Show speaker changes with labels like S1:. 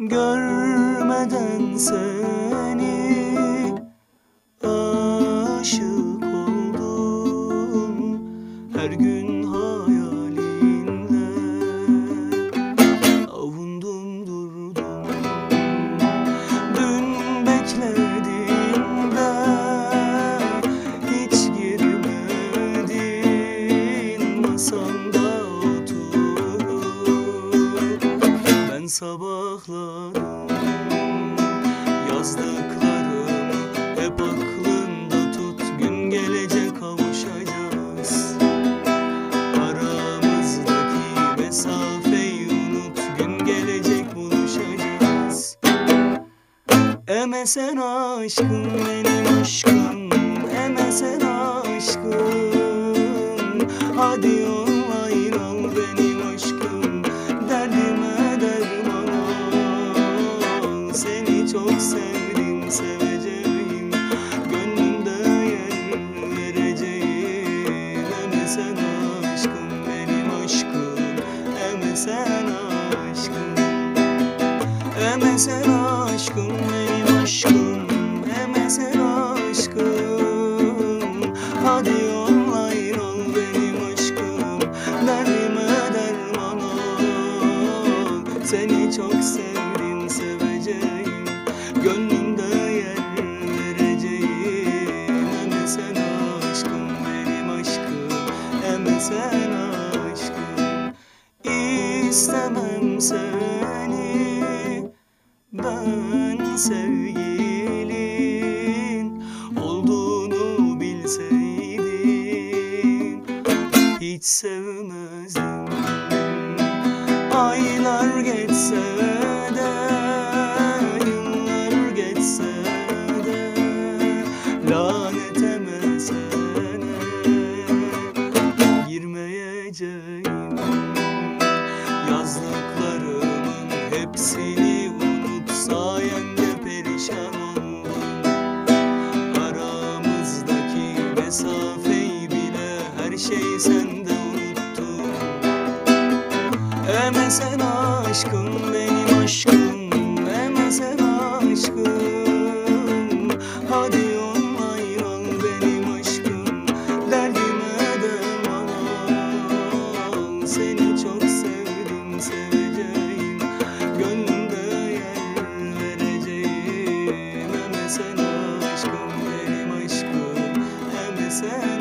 S1: Görmeden seni sabahlarım yazdıklarım hep aklında tut gün gelecek kavuşacağız. Aramızdaki mesafeyi unut gün gelecek buluşacağız. Eme aşkım benim çok sevdim seveceğim. Gönlümde yer vereceğim. Eme sen aşkım benim aşkım. Eme sen aşkım. Eme sen aşkım benim aşkım. Eme sen aşkım. Hadi online ol benim aşkım. Derdime derman ol. Seni çok sevdim seveceğim seni ben sevgilin olduğunu bilseydim hiç sevmezdim. Aylar geçse Yazdıklarımın hepsini unut sayende perişan oldum. Aramızdaki mesafeyi bile her şeyi sende unuttum Eme sen aşkım benim aşkım esquecer.